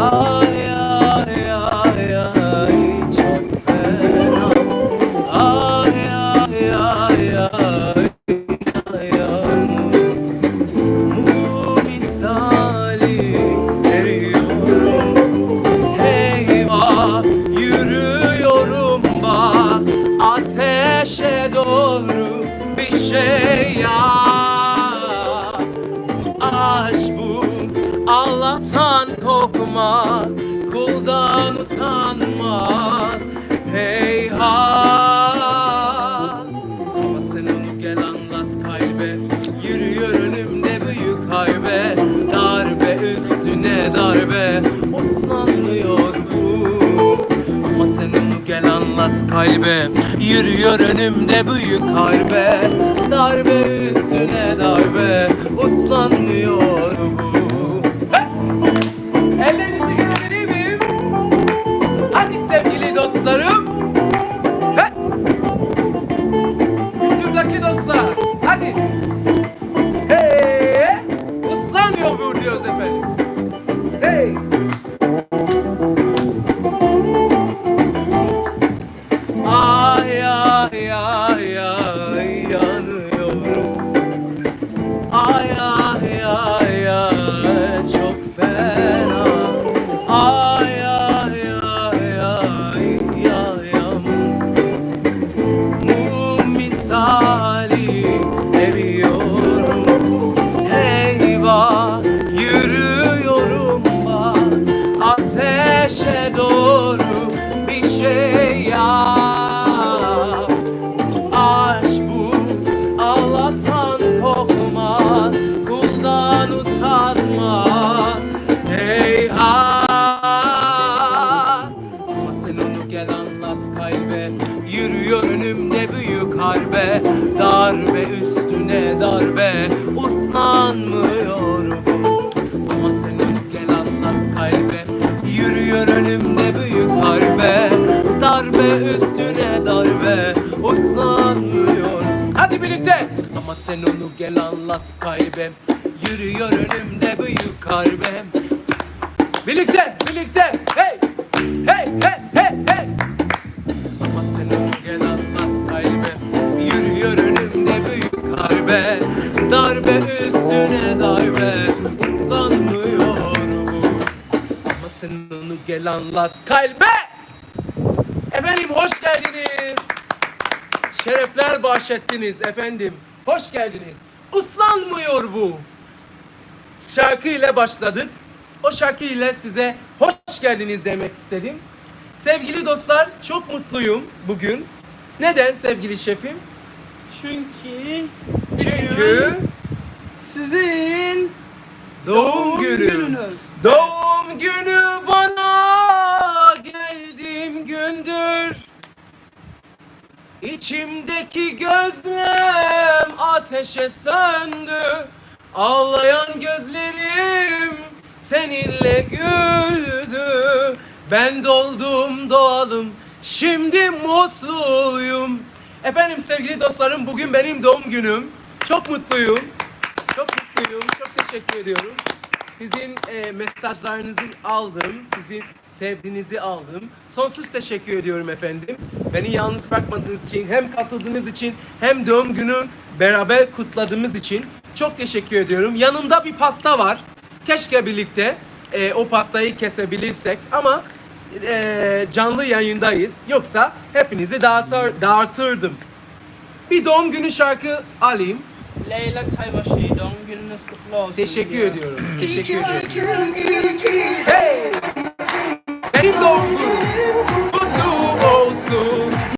Oh. Kalbe. Yürüyor önümde büyük harbe Darbe üstüne darbe. Uslanmıyor sen onu gel anlat kalbe Yürüyor önümde büyük harbe Birlikte birlikte bahşettiniz efendim. Hoş geldiniz. Uslanmıyor bu. Şarkı ile başladık. O şarkı ile size hoş geldiniz demek istedim. Sevgili dostlar çok mutluyum bugün. Neden sevgili şefim? Çünkü Çünkü sizin doğum Doğum günü gününüz. Doğum günü bana geldiğim gündür İçimdeki gözlem ateşe söndü. Ağlayan gözlerim seninle güldü. Ben doldum doğalım şimdi mutluyum. Efendim sevgili dostlarım bugün benim doğum günüm. Çok mutluyum. Çok mutluyum. Çok teşekkür ediyorum. Sizin e, mesajlarınızı aldım, sizin sevdiğinizi aldım. Sonsuz teşekkür ediyorum efendim. Beni yalnız bırakmadığınız için, hem katıldığınız için, hem doğum günüm beraber kutladığımız için çok teşekkür ediyorum. Yanımda bir pasta var. Keşke birlikte e, o pastayı kesebilirsek ama e, canlı yayındayız. Yoksa hepinizi dağıtır, dağıtırdım. Bir doğum günü şarkı alayım. Leyla Taybaşı doğum gününüz kutlu olsun. Teşekkür diyor. ediyorum. Teşekkür ediyorum. Hey! Benim doğum günüm kutlu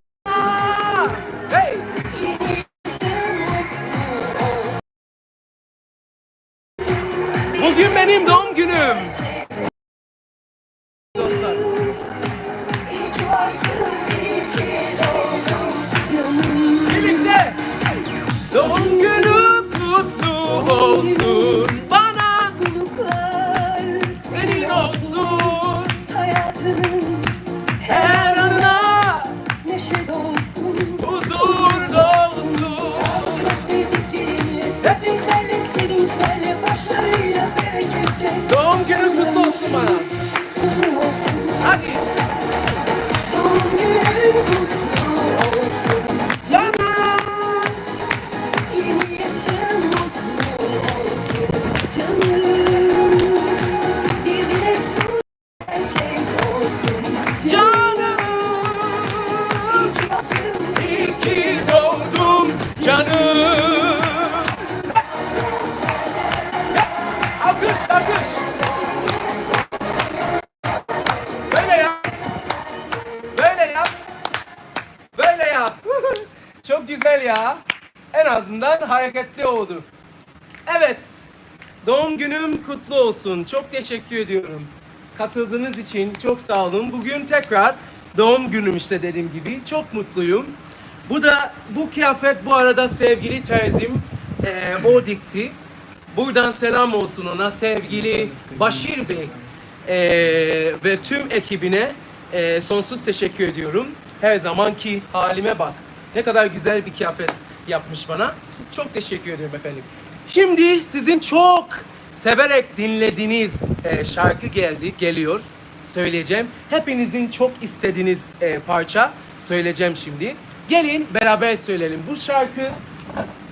olsun. Çok teşekkür ediyorum. Katıldığınız için çok sağ olun. Bugün tekrar doğum günüm işte dediğim gibi. Çok mutluyum. Bu da bu kıyafet bu arada sevgili terzim eee, o dikti. Buradan selam olsun ona sevgili Başir Bey eee, ve tüm ekibine eee, sonsuz teşekkür ediyorum. Her zamanki halime bak. Ne kadar güzel bir kıyafet yapmış bana. Çok teşekkür ediyorum efendim. Şimdi sizin çok severek dinlediğiniz eee, şarkı geldi, geliyor. Söyleyeceğim. Hepinizin çok istediğiniz eee, parça söyleyeceğim şimdi. Gelin beraber söyleyelim. Bu şarkı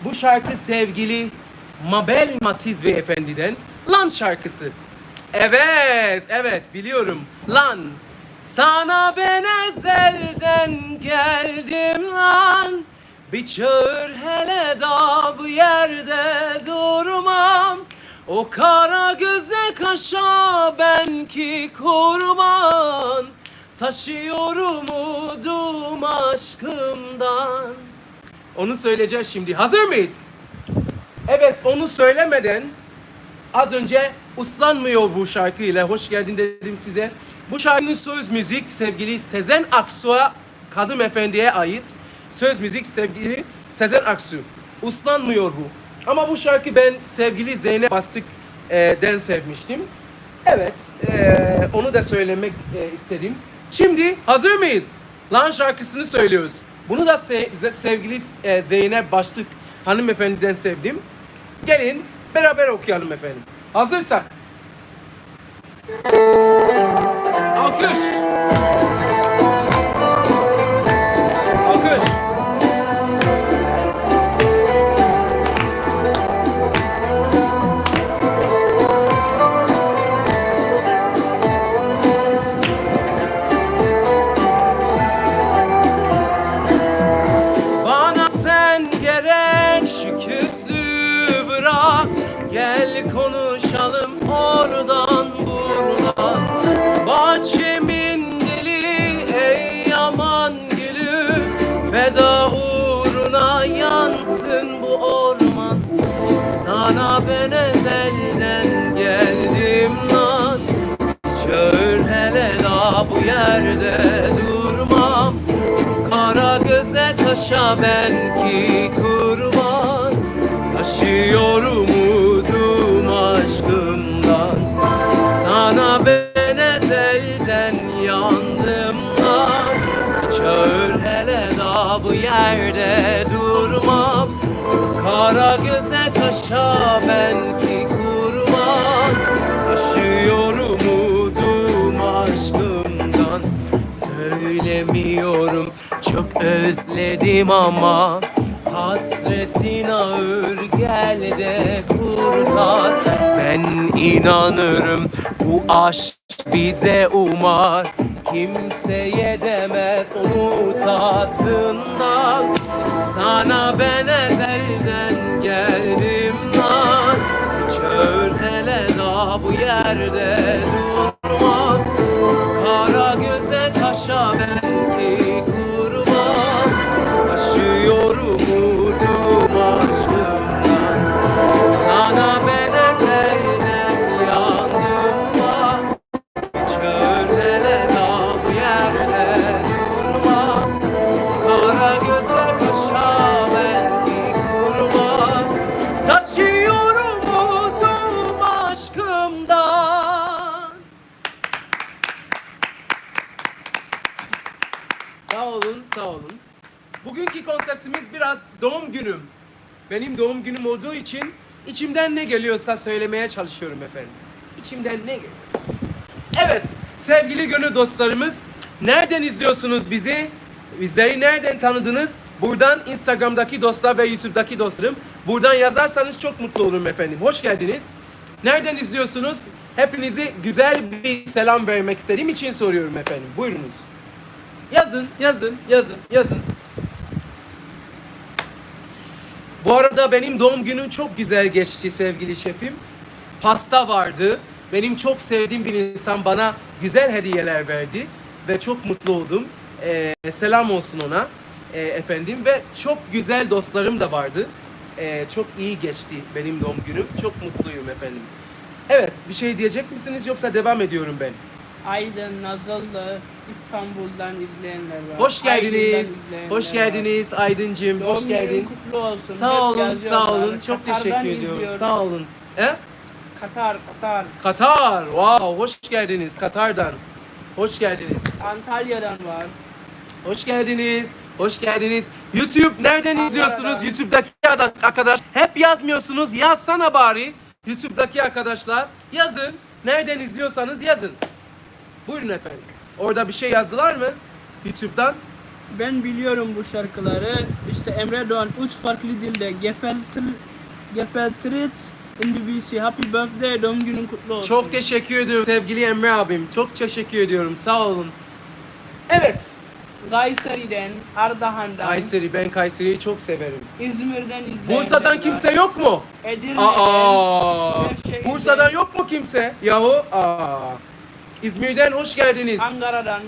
bu şarkı sevgili Mabel Matiz Beyefendi'den Lan şarkısı. Evet, evet biliyorum. Lan. Sana ben ezelden geldim lan. Bir çağır hele da bu yerde durmam. O kara göze kaşa ben ki kurban. Taşıyorum umudum aşkımdan. Onu söyleyeceğiz şimdi. Hazır mıyız? Evet onu söylemeden az önce uslanmıyor bu şarkı ile hoş geldin dedim size. Bu şarkının söz müzik sevgili Sezen Aksu'ya Kadım Efendi'ye ait. Söz müzik sevgili Sezen Aksu. Uslanmıyor bu. Ama bu şarkı ben sevgili Zeynep Bastık'den sevmiştim. Evet, eee, onu da söylemek eee, istedim. Şimdi hazır mıyız? Lan şarkısını söylüyoruz. Bunu da se- sevgili eee, Zeynep Baştık hanımefendiden sevdim. Gelin beraber okuyalım efendim. Hazırsak. Alkış. Konuşalım oradan buradan. Bahçemin dili ey yaman gülü Feda uğruna yansın bu orman. Sana ben ezelden geldim lan Çağır hele da bu yerde durmam. Kara göze kaşa ben ki kurban Taşıyorum umudum aşkımdan. Sana ben ezelden yandım lan Çağır hele da bu yerde durmam. Kara göze kaşa ben ki kurban. Taşıyorum umudum aşkımdan. Söylemiyorum çok özledim ama Hasretin ağır gel kurtar. Ben inanırım bu aşk bize umar. Kimseye demez onu tatından Sana ben ezelden geldim lan. Çağır hele da bu yerde durmak içimden ne geliyorsa söylemeye çalışıyorum efendim. İçimden ne geliyorsa. Evet, sevgili gönül dostlarımız, nereden izliyorsunuz bizi? Bizleri nereden tanıdınız? Buradan Instagram'daki dostlar ve YouTube'daki dostlarım. Buradan yazarsanız çok mutlu olurum efendim. Hoş geldiniz. Nereden izliyorsunuz? Hepinizi güzel bir selam vermek istediğim için soruyorum efendim. Buyurunuz. Yazın, yazın, yazın, yazın. Bu arada benim doğum günüm çok güzel geçti sevgili şefim. Pasta vardı. Benim çok sevdiğim bir insan bana güzel hediyeler verdi ve çok mutlu oldum. Ee, selam olsun ona ee, efendim ve çok güzel dostlarım da vardı. Ee, çok iyi geçti benim doğum günüm. Çok mutluyum efendim. Evet, bir şey diyecek misiniz yoksa devam ediyorum ben? Aydın, Nazıllı, İstanbul'dan izleyenler var. Hoş Aydın'dan geldiniz. izleyenler Hoş var. geldiniz Aydıncığım. Doğum Hoş günün geldin. kutlu olsun. Sağ olun, yazıyorlar. sağ olun. Çok Katar'dan teşekkür ediyorum. izliyorum. Sağ olun. He? Katar, Katar. Katar. Wow, hoş geldiniz Katar'dan. Hoş geldiniz. Antalya'dan var. Hoş geldiniz. Hoş geldiniz. YouTube nereden izliyorsunuz? YouTube'daki ada- arkadaş. Hep yazmıyorsunuz. Yazsana bari. YouTube'daki arkadaşlar yazın. Nereden izliyorsanız yazın. Buyurun efendim. Orada bir şey yazdılar mı? YouTube'dan. Ben biliyorum bu şarkıları. İşte Emre Doğan üç farklı dilde. Gefeltr, Gefeltrit, NBC, Happy Birthday, doğum günün kutlu olsun. Çok teşekkür ediyorum sevgili Emre abim. Çok teşekkür ediyorum. Sağ olun. Evet. Kayseri'den, Ardahan'dan, Kayseri. Ben Kayseri'yi çok severim. İzmir'den izleyenler Bursa'dan var. kimse yok mu? Edirne'den, Aa, Bursa'dan yok mu kimse? Yahu, aa. İzmir'den hoş geldiniz. Ankara'dan,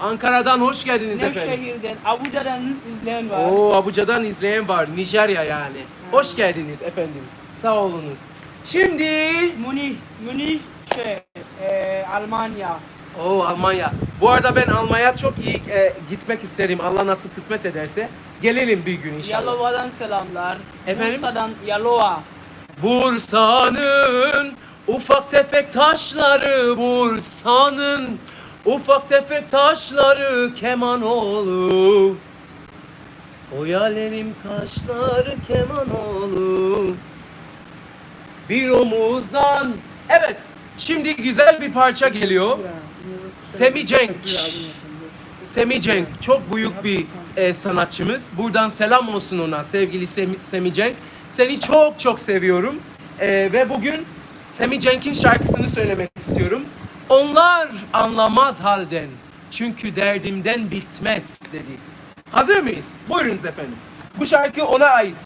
Ankara'dan hoş geldiniz efendim. Nevşehir'den, Abuca'dan izleyen var. Oo, Abuca'dan izleyen var. Nijerya yani. Hoş geldiniz efendim. Sağ olunuz. Şimdi Münih, Münih şey, e, Almanya. Oo Almanya. Bu arada ben Almanya çok iyi e, gitmek isterim. Allah nasip kısmet ederse. Gelelim bir gün inşallah. Yalova'dan selamlar. Efendim? Bursa'dan Yalova. Bursa'nın ufak tefek taşları Bursa'nın ufak tefek taşları keman olur. Oyalerim kaşları keman olur. Bir omuzdan. Evet. Şimdi güzel bir parça geliyor. Semi Cenk. Semi Cenk çok büyük bir e, sanatçımız. Buradan selam olsun ona sevgili Semi, Semi Cenk. Seni çok çok seviyorum. E, ve bugün Semi Cenk'in şarkısını söylemek istiyorum. Onlar anlamaz halden. Çünkü derdimden bitmez dedi. Hazır mıyız? Buyurunuz efendim. Bu şarkı ona ait.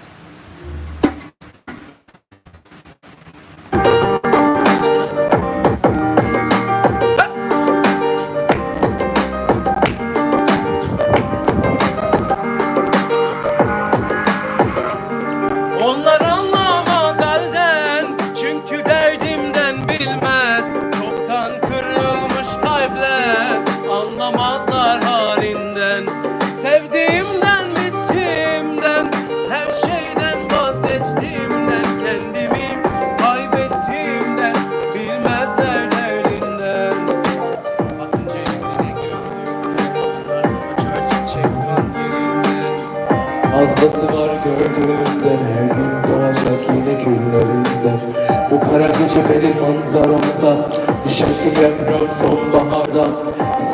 Düşerken yaprağım sonbaharda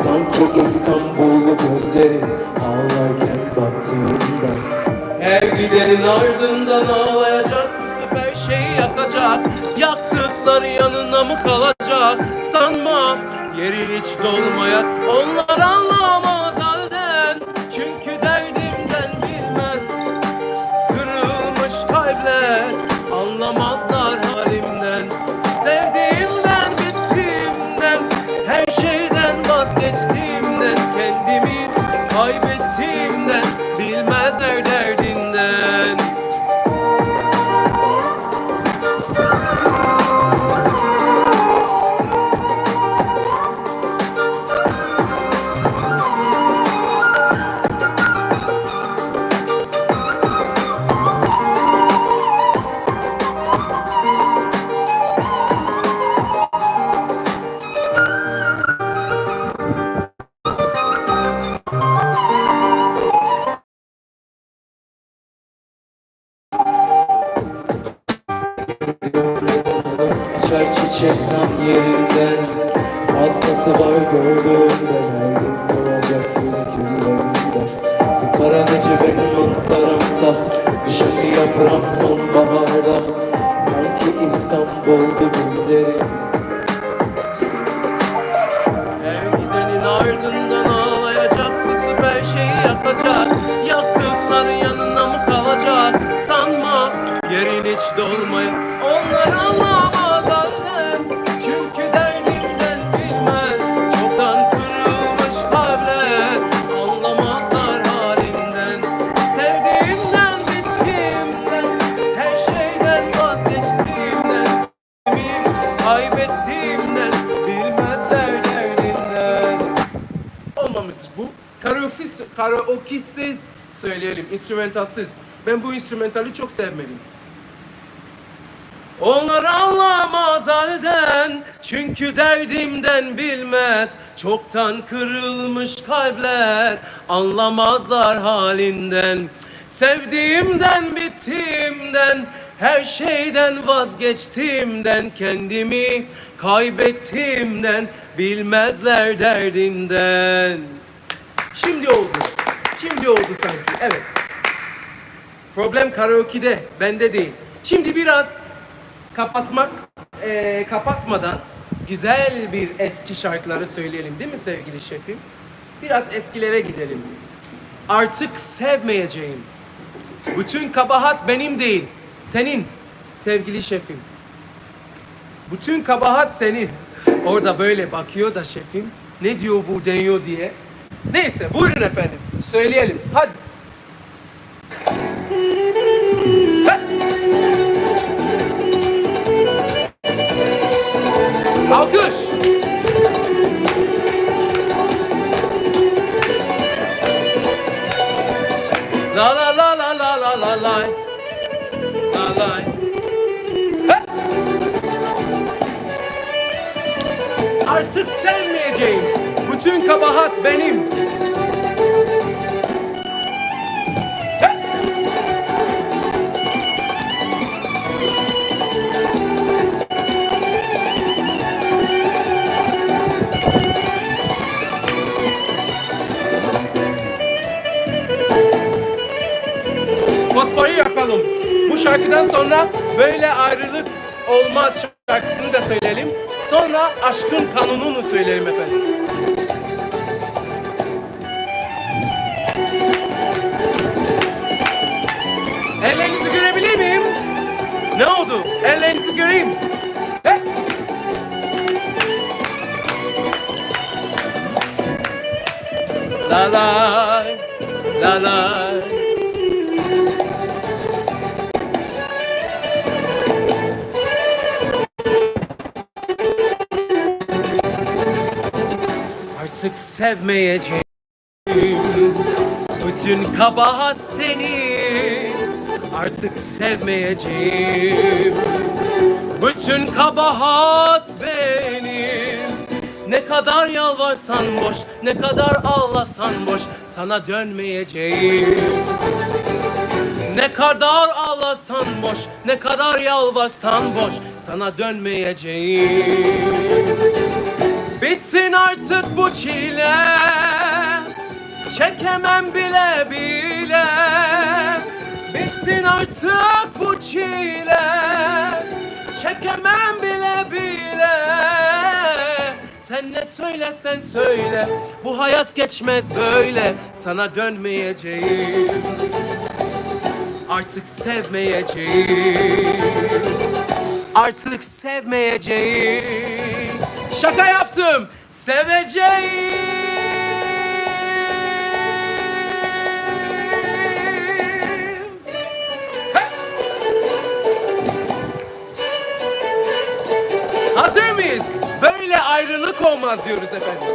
Sanki İstanbul'u gözlerim Ağlarken baktığımda Her gidenin ardından ağlayacaksın süper şeyi yakacak. Yaktıkları yanına mı kalacak? Sanmam yerin hiç dolmayacak Onlar anlamaz Sanki İstanbul'du karaoke'siz söyleyelim, instrumentalsiz. Ben bu instrumentali çok sevmedim. Onlar anlamaz halden Çünkü derdimden bilmez Çoktan kırılmış kalpler Anlamazlar halinden Sevdiğimden bittiğimden Her şeyden vazgeçtiğimden Kendimi kaybettiğimden Bilmezler derdinden Şimdi oldu Şimdi oldu sanki evet Problem karaoke'de, bende değil. Şimdi biraz kapatmak, eee, kapatmadan güzel bir eski şarkıları söyleyelim değil mi sevgili şefim? Biraz eskilere gidelim. Artık sevmeyeceğim. Bütün kabahat benim değil, senin sevgili şefim. Bütün kabahat senin. Orada böyle bakıyor da şefim. Ne diyor bu deniyor diye. Neyse buyurun efendim. Söyleyelim. Hadi. Alkış. La la la la la la la la. La la. Artık sevmeyeceğim. Bütün kabahat benim. Böyle ayrılık olmaz şarkısını da söyleyelim. Sonra aşkın kanununu söyleyelim efendim. Ellerinizi görebilir miyim? Ne oldu? Ellerinizi göreyim. La la la la Artık sevmeyeceğim. Bütün kabahat senin Artık sevmeyeceğim. Bütün kabahat benim. Ne kadar yalvarsan boş Ne kadar ağlasan boş Sana dönmeyeceğim. Ne kadar ağlasan boş, ne kadar yalvarsan boş, sana dönmeyeceğim. Bitsin artık bu çile. Çekemem bile bile. Bitsin artık bu çile. Çekemem bile bile. Sen ne söylesen söyle. Bu hayat geçmez böyle. Sana dönmeyeceğim. Artık sevmeyeceğim. Artık sevmeyeceğim. Şaka yaptım Seveceğim! Hazır mıyız? Böyle ayrılık olmaz diyoruz efendim.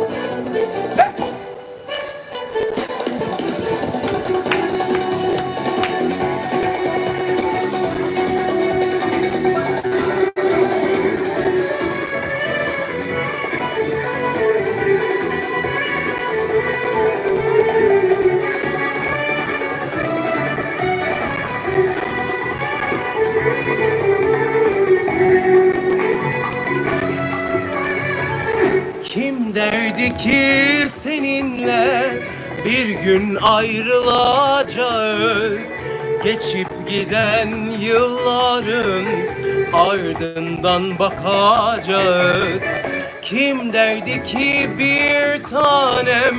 Gün ayrılacağız Geçip giden yılların ardından bakacağız Kim derdi ki bir tanem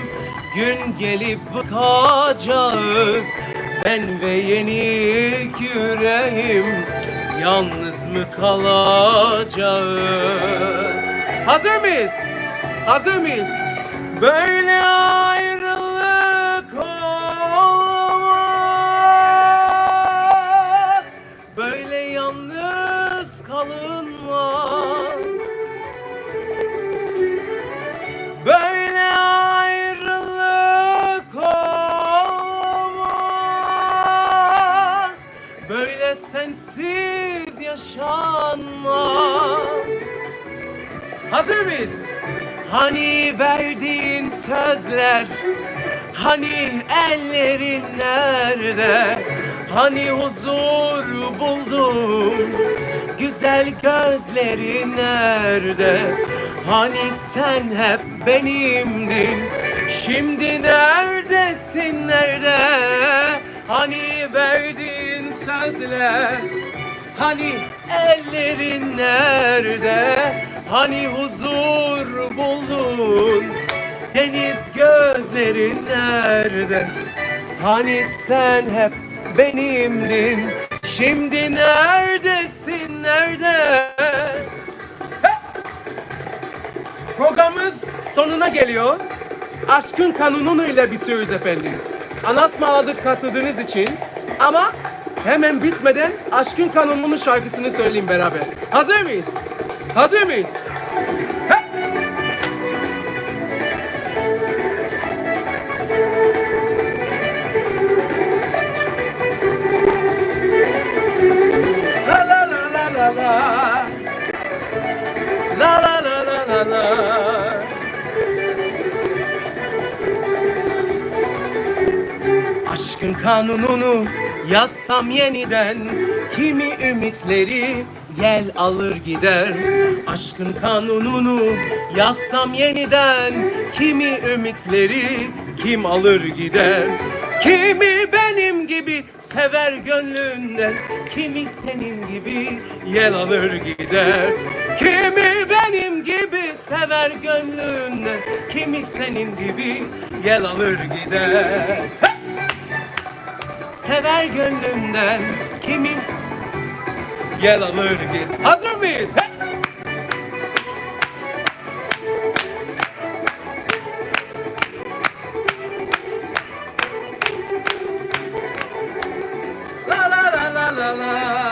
gün gelip bakacağız Ben ve yeni yüreğim yalnız mı kalacağız Hazır mıyız? Hazır mıyız? Böyle sensiz yaşanmaz. Hazır mıyız? Hani verdiğin sözler Hani ellerin nerede? Hani huzur buldum Güzel gözlerin nerede? Hani sen hep benimdin Şimdi neredesin nerede? Hani verdiğin sözler Hani ellerin nerede? Hani huzur buldun? Deniz gözlerin nerede? Hani sen hep benimdin? Şimdi neredesin nerede? Programımız sonuna geliyor. Aşkın kanununu ile bitiriyoruz efendim. Anasmaladık katıldığınız için. Ama hemen bitmeden Aşkın Kanununu şarkısını söyleyeyim beraber. Hazır mıyız? Hazır mıyız? La la la la La la la la la la Aşkın kanununu yazsam yeniden Kimi ümitleri yel alır gider. Aşkın kanununu yazsam yeniden Kimi ümitleri kim alır gider? Kimi benim gibi sever gönlünden Kimi senin gibi yel alır gider. Kimi benim gibi sever gönlünden Kimi senin gibi yel alır gider. Hey! Sever gönlümden kimi Gel alır git Hazır mıyız? Hey!